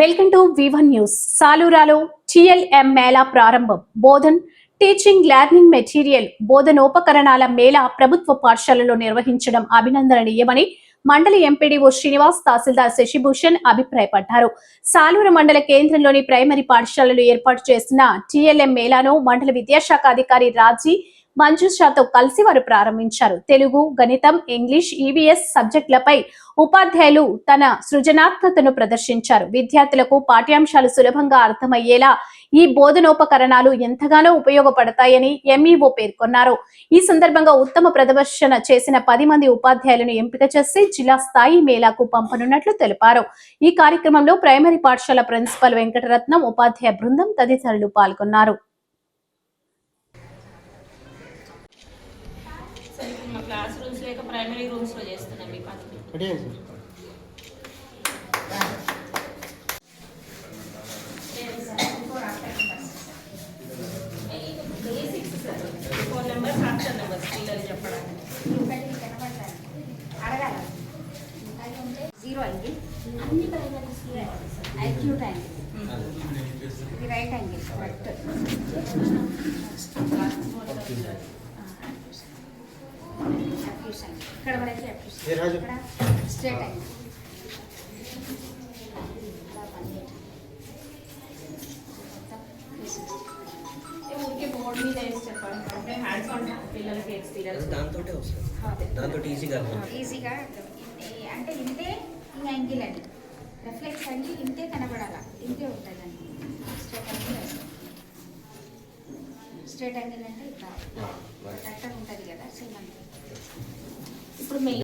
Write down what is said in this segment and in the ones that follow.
Welcome to వివన్ news సాలూరాలో TLM మేళా ప్రారంభం. బోధన్ టీచింగ్ లెర్నింగ్ మెటీరియల్ బోధనోపకరణాల మేళా ప్రభుత్వ పాఠశాలలో నిర్వహించడం అభినందనీయమని మండలి ఎంపీడీఓ శ్రీనివాస్ తహసీల్దార్ శశిభూషణ్ అభిప్రాయపడ్డారు. సాలూరు మండల కేంద్రంలోని ప్రైమరీ పాఠశాలలో ఏర్పాటు చేసిన టిఎల్ఎం మేళాను మండల విద్యాశాఖ అధికారి రాజీ మంజుషాతో కలిసి వారు ప్రారంభించారు. తెలుగు గణితం ఇంగ్లీష్ ఈవీఎస్ సబ్జెక్టులపై ఉపాధ్యాయులు తన సృజనాత్మకతను ప్రదర్శించారు. విద్యార్థులకు పాఠ్యాంశాలు సులభంగా అర్థమయ్యేలా ఈ బోధనోపకరణాలు ఎంతగానో ఉపయోగపడతాయని ఎంఈఓ పేర్కొన్నారు. ఈ సందర్భంగా ఉత్తమ ప్రదర్శన చేసిన పది మంది ఉపాధ్యాయులను ఎంపిక చేసి జిల్లా స్థాయి మేళాకు పంపనున్నట్లు తెలిపారు. ఈ కార్యక్రమంలో ప్రైమరీ పాఠశాల ప్రిన్సిపల్ వెంకటరత్నం ఉపాధ్యాయ బృందం తదితరులు పాల్గొన్నారు సార్ ఇప్పుడు మా క్లాస్ రూమ్స్ లేక ప్రైమరీ రూమ్స్లో చేస్తున్నాం మీ పని. Basics sir phone numbers hostel numbers పిల్లలు చెప్పడానికి. జీరో అయింది అన్ని ప్రైమరీస్ ఐక్యూట్ అయింది ఇది రైట్ యాంగిల్ కరెక్ట్ అక్యూస్ అయింది ఇక్కడ వరకు అక్యూస్ ఏ రాజు? ఇక్కడ స్ట్రేట్ అయింది ఊరికే బోర్డు మీద వేసి చెప్పడం అంటే హ్యాండ్స్ ఆన్ పిల్లలకి ఎక్స్పీరియన్స్ దాంతో వస్తుంది దాంతో ఈజీగా ఈజీగా ఈ- అంటే ఇంతే ఈ యాంగిల్ అని రిఫ్లెక్స్ అని ఇంతే కనబడాల ఇంతే ఉంటుంది అని స్ట్రేట్ యాంగిల్ స్ట్రేట్ యాంగిల్ అంటే ఇట్లా కరెక్ట్గా ఉంటుంది కదా సేమ్ అంతే. ఇప్పుడు మెయిన్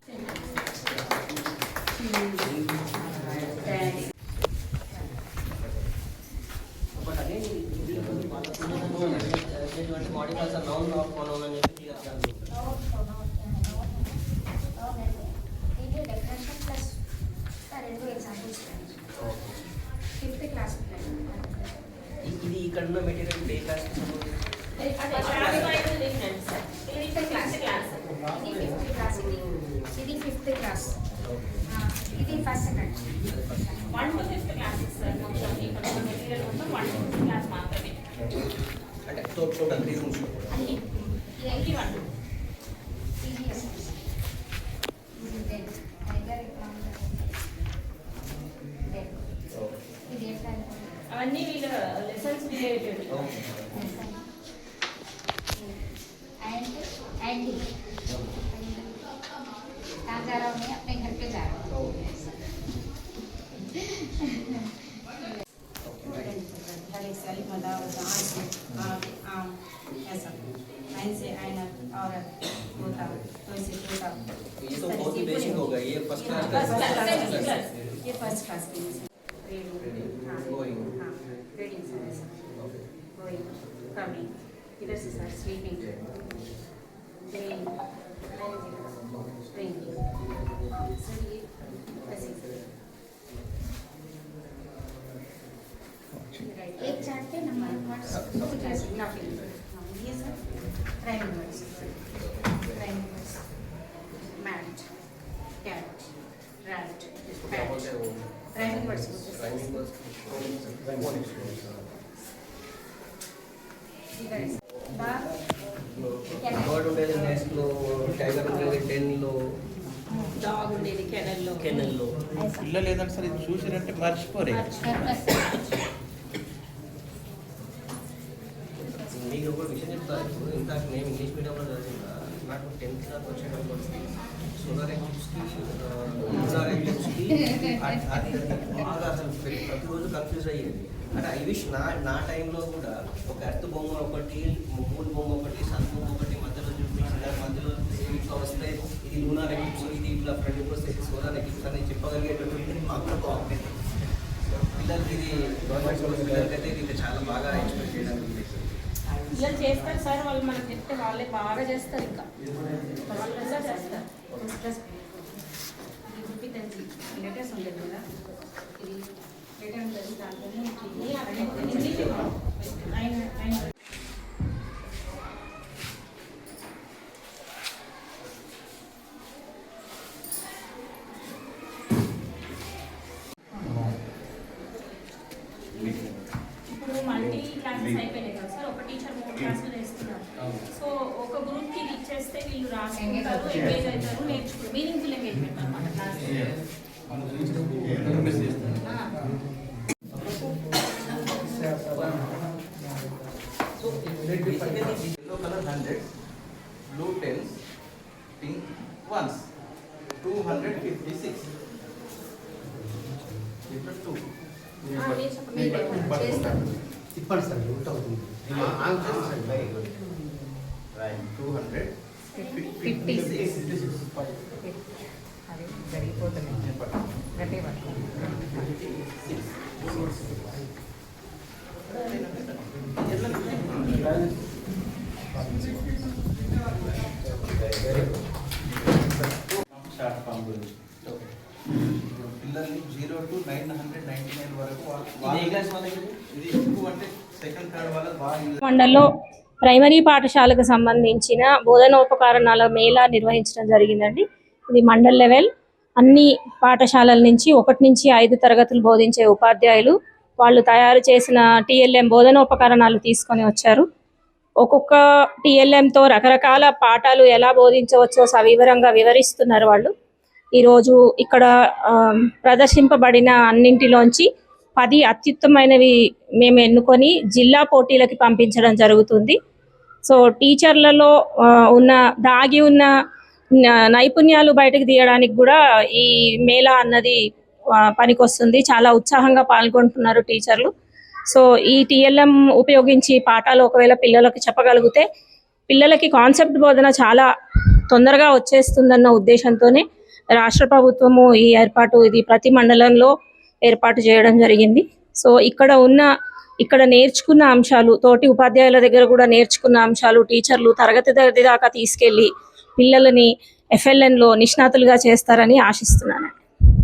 డెకరేషన్ ప్లస్ రెండు ఎగ్జాంపుల్స్ ఫిఫ్త్ క్లాస్ ఇది ఇక్కడ ఉన్న మెటీరియల్ క్లాస్ అదే క్లాస్ వైజ్ డిఫరెంట్ సార్ ఇది క్లాస్ క్లాస్ ఇది ఫిఫ్త్ క్లాస్ ఇది ఇది ఫిఫ్త్ క్లాస్ ఇది first second one to fifth classes sir మొత్తం ఇక్కడ ఉన్న మెటీరియల్ మొత్తం వన్ టు ఫిఫ్త్ క్లాస్ మాత్రమే అంటే టోటల్ త్రీ రూమ్స్ అన్ని ఎయిటీ వన్ సిబిఎస్ ఇది ఎట్లా అవన్నీ వీళ్ళ లెసన్స్ రిలేటెడ్ हूँ मैं अपने घर पे जा रहा हूँ गले से अली मदा आँख से आँख आम ऐसा आइन से आईना और होता तो इसे होता ये तो बहुत ही बेसिक होगा ये फ़र्स्ट क्लास. ये फ़र्स्ट क्लास के लिए रीडिंग हाँ हाँ रीडिंग सर ऐसा गोइंग कमिंग इधर से sir sleeping rhyme words rhyme words mat cat rat pat rhyme words bird ఉండేది మర్చిపోరే. మీకు ఇప్పుడు ఇందాక ఇంగ్లీష్ మీడియంలో చదివిన నాకు టెన్త్ క్లాస్ వచ్చేటప్పటికి సోలార్ ఎక్లిప్స్కి సోలార్ ఎక్లిప్స్కి బాగా అసలు ప్రతి- ప్రతిరోజు కన్ఫ్యూజ్ అయ్యేది. అంటే ఐ విష్ నా నా టైంలో కూడా ఒక ఎర్త్ బొమ్మ ఒకటి మూడు బొమ్మ ఒకటి సన్ బొమ్మ ఒకటి మధ్యలో చూపించి మధ్యలో ఇట్లా వస్తే ఇది లూనార్ ఎక్లిప్స్ ఇది ఇట్లా ఫ్రెండ్ వస్తే సోలార్ ఎక్లిప్స్ అని చెప్పగలిగేటటువంటి మాకు బాగుంటుంది. పిల్లలకి ఇది గవర్నమెంట్ స్కూల్ పిల్లలకైతే ఇది చాలా బాగా ఎక్స్పెక్ట్ చేయడానికి పిల్లలు చేస్తారు సార్ వాళ్ళు మనకి చెప్తే వాళ్ళే బాగా చేస్తారు ఇంకా. వాళ్ళు చేస్తారు. లెటర్స్ ఉండేది కదా? ఇది లెటర్ ఉంటుంది దాంట్లోనే ఇంగ్లీష్ నైన్ నైన్ ఇప్పుడు మల్టీ క్లాసెస్ ఒక టీచర్ మూడు క్లాసులు వేస్తున్నారు సో ఒక గ్రూప్ కి ఇది ఇచ్చేస్తే వీళ్ళు రాసుకుంటారు ఎంగేజ్ అవుతారు నేర్చుకుంటారు మీనింగ్ఫుల్ ఎంగేజ్మెంట్ అన్నమాట so Yellow color hundreds, blue tens, pink ones, two hundred fifty-six. Different two. ఇప్పటి సార్ ఊట అవుతుంది. Very good Right, two hundred. Fifty. అది జరిగిపోతుంది గట్టి షార్ట్ ఫామ్ గురించి. ఇప్పుడు పిల్లల్ని zero to nine hundred ninety nine వరకు వాళ్ళ- ఇది మండల్లో ప్రైమరీ పాఠశాలకు సంబంధించిన బోధనోపకరణాల మేళా నిర్వహించడం జరిగిందండి. ఇది మండల్ లెవెల్. అన్ని పాఠశాలల నుంచి ఒకటి నుంచి ఐదు తరగతులు బోధించే ఉపాధ్యాయులు వాళ్ళు తయారు చేసిన టీఎల్ఎం బోధనోపకరణాలు తీసుకొని వచ్చారు. ఒక్కొక్క టీఎల్ఎంతో రకరకాల పాఠాలు ఎలా బోధించవచ్చో సవివరంగా వివరిస్తున్నారు వాళ్ళు. ఈరోజు ఇక్కడ ప్రదర్శింపబడిన అన్నింటిలోంచి పది అత్యుత్తమైనవి మేము ఎన్నుకొని జిల్లా పోటీలకి పంపించడం జరుగుతుంది. సో టీచర్లలో ఉన్న దాగి ఉన్న నైపుణ్యాలు బయటకు తీయడానికి కూడా ఈ మేళా అన్నది పనికొస్తుంది. చాలా ఉత్సాహంగా పాల్గొంటున్నారు టీచర్లు. సో ఈ టీఎల్ఎం ఉపయోగించి పాఠాలు ఒకవేళ పిల్లలకి చెప్పగలిగితే పిల్లలకి కాన్సెప్ట్ బోధన చాలా తొందరగా వచ్చేస్తుందన్న ఉద్దేశంతోనే రాష్ట్ర ప్రభుత్వము ఈ ఏర్పాటు ఇది ప్రతి మండలంలో ఏర్పాటు చేయడం జరిగింది. సో ఇక్కడ ఉన్న ఇక్కడ నేర్చుకున్న అంశాలు తోటి ఉపాధ్యాయుల దగ్గర కూడా నేర్చుకున్న అంశాలు టీచర్లు తరగతి గది దాకా తీసుకెళ్ళి పిల్లలని ఎఫ్ఎల్ఎన్లో నిష్ణాతులుగా చేస్తారని ఆశిస్తున్నాను.